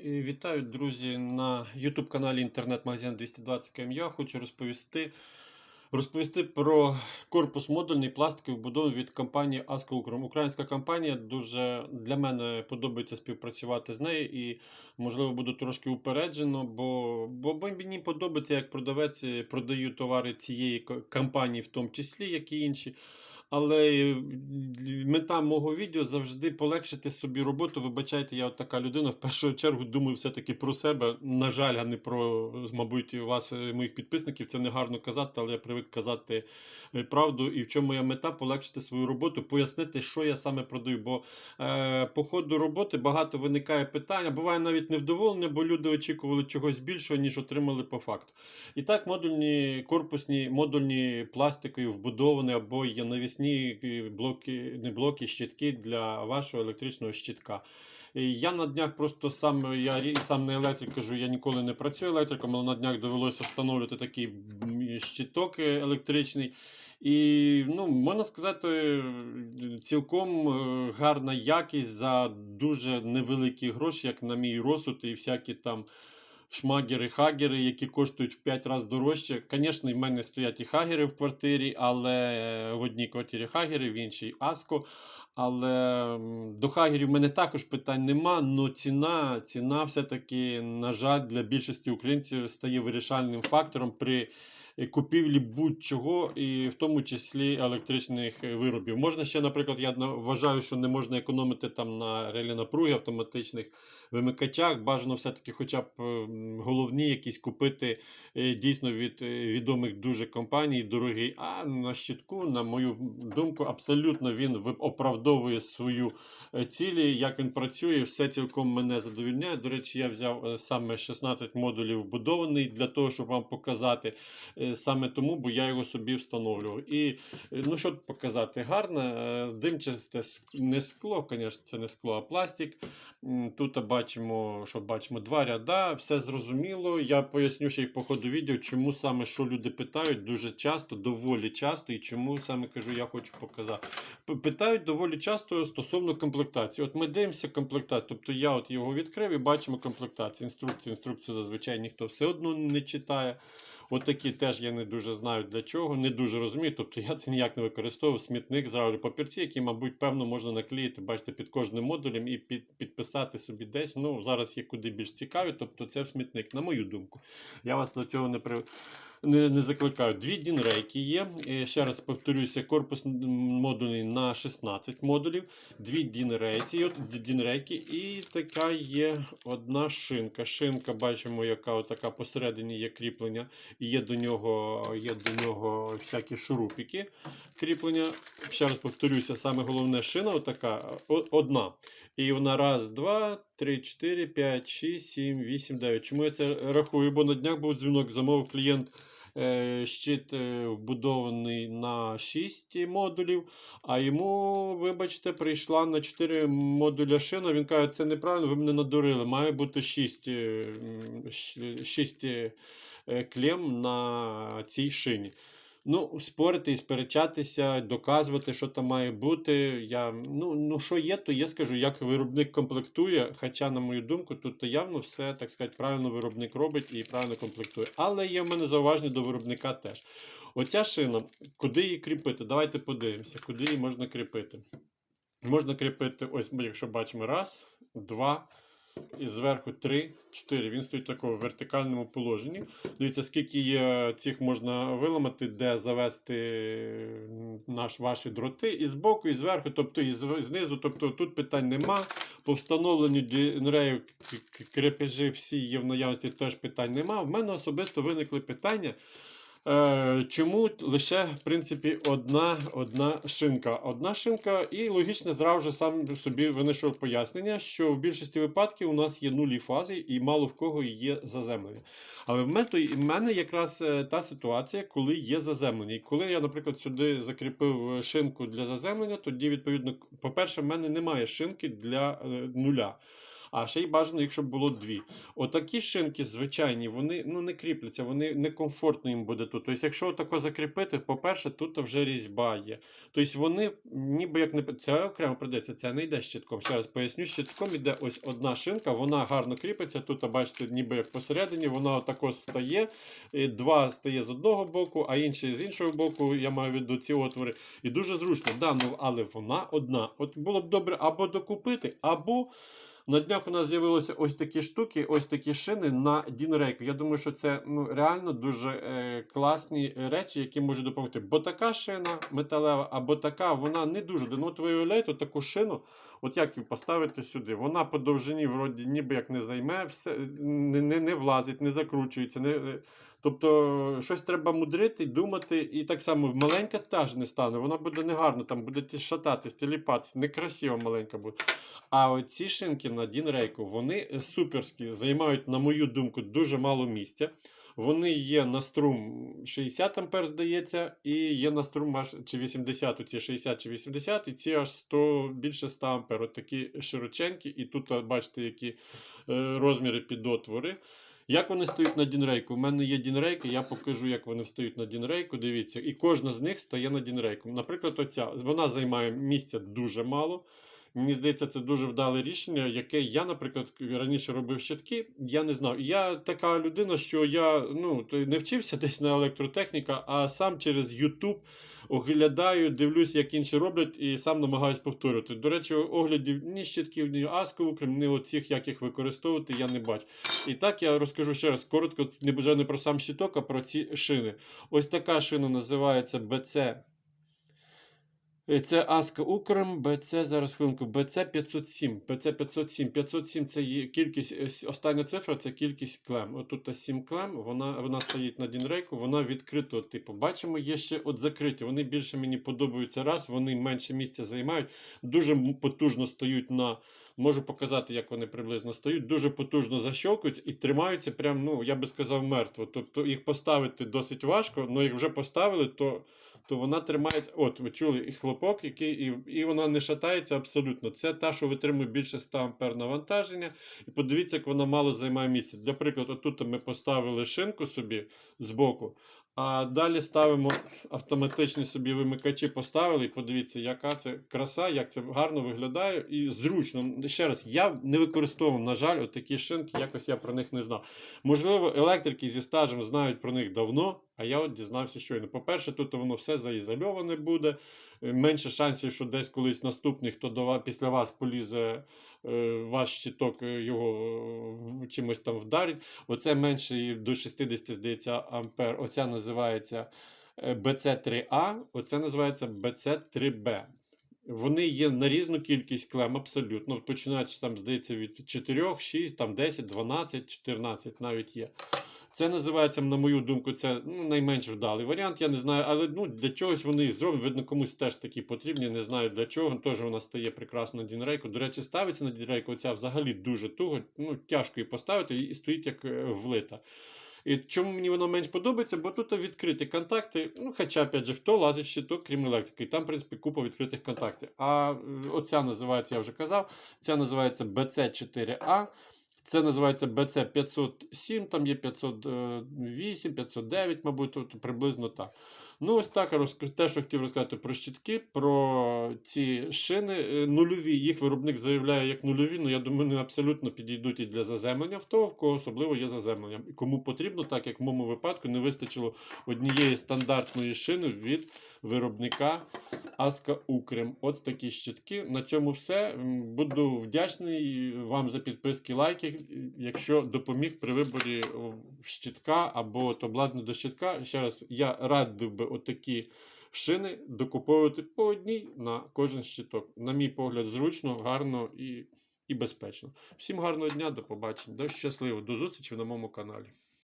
Вітаю, друзі, на YouTube каналі інтернет-магазин 220 км. Я хочу розповісти, розповісти про корпус модульний пластиковий вбудований від компанії Аска Укром. Українська компанія дуже для мене подобається співпрацювати з нею і, можливо, буду трошки упереджено, бо, бо, мені подобається, як продавець продаю товари цієї ко- компанії, в тому числі, як і інші. Але мета мого відео завжди полегшити собі роботу. Вибачайте, я от така людина. В першу чергу думаю все-таки про себе. На жаль, а не про, мабуть, вас, моїх підписників. Це не гарно казати, але я привик казати е, правду. І в чому моя мета полегшити свою роботу, пояснити, що я саме продаю. Бо е, по ходу роботи багато виникає питання. Буває навіть невдоволення, бо люди очікували чогось більшого, ніж отримали по факту. І так, модульні корпусні, модульні пластикові вбудовані або є навісні е, блоки, не блоки, щитки для вашого електричного щитка. Я на днях просто сам я сам не електрик кажу, я ніколи не працюю електриком, але на днях довелося встановлювати такий щиток е, електричний. І ну, можна сказати, цілком е, гарна якість за дуже невеликі гроші, як на мій розсуд, і всякі там шмагери, хагери, які коштують в 5 разів дорожче. Звісно, в мене стоять і хагери в квартирі, але в одній квартирі хагери, в іншій Аско. Але до хагерів в мене також питань нема, але ціна, ціна все-таки, на жаль, для більшості українців стає вирішальним фактором при е, купівлі будь-чого, і в тому числі електричних виробів. Можна ще, наприклад, я вважаю, що не можна економити там на релі напруги автоматичних вимикачах. Бажано все-таки, хоча б ем, головні якісь купити е, дійсно від е, відомих дуже компаній, дорогий. А на щитку, на мою думку, абсолютно він оправдовує свою е, цілі, як він працює, все цілком мене задовільняє. До речі, я взяв саме 16 модулів вбудований для того, щоб вам показати саме тому, бо я його собі встановлював. І ну що показати? Гарне, димчасте не скло, звісно, це не скло, а пластик. Тут бачимо, що бачимо два ряда, все зрозуміло. Я поясню ще й по ходу відео, чому саме що люди питають дуже часто, доволі часто, і чому саме кажу, я хочу показати. Питають доволі часто стосовно комплектації. От ми дивимося комплектацію. Тобто я от його відкрив і бачимо комплектацію. Інструкцію, інструкцію зазвичай ніхто все одно не читає. Отакі теж я не дуже знаю для чого, не дуже розумію. Тобто я це ніяк не використовував. Смітник зразу папірці, які, мабуть, певно, можна наклеїти, бачите, під кожним модулем і під, підписати собі десь. Ну, зараз є куди більш цікаві, тобто це смітник, на мою думку. Я вас до цього не при. Не, не закликаю. Дві дінрейки є. Е, Ще раз повторюся, корпус модульний на 16 модулів. Дві дінрейці, от дінрейки, і така є одна шинка. Шинка, бачимо, яка отака посередині є кріплення. І є до нього, є до нього всякі шурупики кріплення. Ще раз повторюся, саме головне шина отака, одна. І вона раз, два, три, чотири, п'ять, шість, сім, вісім, дев'ять. Чому я це рахую? Бо на днях був дзвінок, замовив клієнт. Е, Щит е, вбудований на 6 модулів, а йому, вибачте, прийшла на 4 модуля шина. Він каже, це неправильно, ви мене надурили. Має бути 6, 6 клем на цій шині. Ну, спорити і сперечатися, доказувати, що там має бути. Я, ну, ну, що є, то є, скажу, як виробник комплектує. Хоча, на мою думку, тут явно все, так сказати, правильно виробник робить і правильно комплектує. Але є в мене зауваження до виробника теж. Оця шина, куди її кріпити? Давайте подивимося, куди її можна кріпити. Можна кріпити, ось, якщо бачимо, раз, два, і зверху три, чотири. Він стоїть в вертикальному положенні. Дивіться, скільки є цих можна виламати, де завести наш, ваші дроти і збоку, і зверху, тобто і знизу. Тобто тут питань нема. По встановленню к- крепежі всі є в наявності, теж питань нема. В мене особисто виникли питання. Е, чому лише в принципі одна, одна шинка? Одна шинка, і логічно зразу сам собі винайшов пояснення, що в більшості випадків у нас є нулі фази і мало в кого є заземлення. Але в мене, якраз е, та ситуація, коли є заземлення. І коли я, наприклад, сюди закріпив е, шинку для заземлення, тоді, відповідно, по-перше, в мене немає шинки для нуля. А ще й бажано, якщо було дві. Отакі шинки звичайні, вони ну, не кріпляться, вони некомфортно їм буде тут. Тобто, якщо отако закріпити, по-перше, тут вже різьба є. Тобто вони ніби як не це окремо продається, це не йде щитком. Ще раз поясню, щитком йде ось одна шинка, вона гарно кріпиться. Тут, бачите, ніби як посередині, вона отако стає. Два стає з одного боку, а інший з іншого боку. Я маю в ці отвори. І дуже зручно, да, ну, але вона одна. От було б добре або докупити, або. На днях у нас з'явилися ось такі штуки, ось такі шини на Дінрейку. Я думаю, що це ну, реально дуже е, класні речі, які можуть допомогти. Бо така шина металева, або така, вона не дуже. Ну, от ви уявляєте таку шину, от як її поставити сюди. Вона по довжині, вроді, ніби як не займе, все, не, не, не влазить, не закручується. Не, Тобто щось треба мудрити, думати, і так само маленька теж не стане. Вона буде негарно, там буде шататись, тіліпатись, некрасиво маленька буде. А оці шинки на Дінрейку, вони суперські, займають, на мою думку, дуже мало місця. Вони є на струм 60 ампер, здається, і є на струм аж чи 80, оці 60 чи 80, і ці аж 100, більше 100 ампер. От такі широченькі, і тут бачите, які е, розміри під отвори. Як вони стоять на дінрейку? У мене є дінрейки, я покажу, як вони стоять на дінрейку. Дивіться, і кожна з них стає на дінрейку. Наприклад, оця вона займає місця дуже мало. Мені здається, це дуже вдале рішення, яке я, наприклад, раніше робив щитки. Я не знав. Я така людина, що я ну, не вчився десь на електротехніка, а сам через YouTube оглядаю, дивлюсь, як інші роблять, і сам намагаюсь повторювати. До речі, оглядів ні щитків, ні аскову, крім ні оцих, як їх використовувати, я не бачу. І так я розкажу ще раз коротко, не вже не про сам щиток, а про ці шини. Ось така шина називається BC. Е, Це Аска Укрем, БЦ, зараз хвилинку, БЦ 507. БЦ 507. 507 це є кількість, е, остання цифра це кількість клем. Отут та 7 клем, вона, вона стоїть на дінрейку, вона відкрита. Типу, бачимо, є ще от закриті. Вони більше мені подобаються раз, вони менше місця займають, дуже потужно стають на. Можу показати, як вони приблизно стають. Дуже потужно защолкуються і тримаються прям, ну, я би сказав, мертво. Тобто їх поставити досить важко, але як вже поставили, то то вона тримається. От, ви чули і хлопок, який, і, і вона не шатається абсолютно. Це та, що витримує більше 100 ампер навантаження. І подивіться, як вона мало займає місце. Для прикладу, отут ми поставили шинку собі збоку, а далі ставимо автоматичні собі вимикачі, поставили. І подивіться, яка це краса, як це гарно виглядає і зручно. Ще раз, я не використовував, на жаль, такі шинки, якось я про них не знав. Можливо, електрики зі стажем знають про них давно, а я от дізнався щойно. По-перше, тут воно все заізольоване буде. е, Менше шансів, що десь колись наступний, хто до вас, після вас полізе ваш щиток, е, його е, чимось там вдарить. Оце менше до 60, здається, ампер. Оця називається е, BC3A, оце називається BC3B. Вони є на різну кількість клем, абсолютно. Починаючи там, здається, від 4, 6, там 10, 12, 14 навіть є. Це називається, на мою думку, це ну, найменш вдалий варіант. Я не знаю, але ну, для чогось вони зроблять. Видно, комусь теж такі потрібні. Не знаю для чого. Теж вона стає прекрасно на дінрейку. До речі, ставиться на дінрейку. Оця взагалі дуже туго. Ну, тяжко її поставити і стоїть як е, влита. І чому мені вона менш подобається? Бо тут відкриті контакти. Ну, хоча, опять же, хто лазить в щиток, крім електрики. І там, в принципі, купа відкритих контактів. А е, оця називається, я вже казав, ця називається BC4A. Це називається BC 507, там є 508, 509, мабуть, тут приблизно так. Ну, ось так те, що хотів розказати про щитки, про ці шини е, нульові. Їх виробник заявляє як нульові, але я думаю, вони абсолютно підійдуть і для заземлення в того, в кого особливо є заземлення. І кому потрібно, так як в моєму випадку не вистачило однієї стандартної шини від виробника Аска Укрем. От такі щитки. На цьому все. Буду вдячний вам за підписки, лайки. Якщо допоміг при виборі щитка або от обладнання до щитка. Ще раз, я радив би отакі шини докуповувати по одній на кожен щиток. На мій погляд, зручно, гарно і, і безпечно. Всім гарного дня, до побачення, до щасливо, до зустрічі на моєму каналі.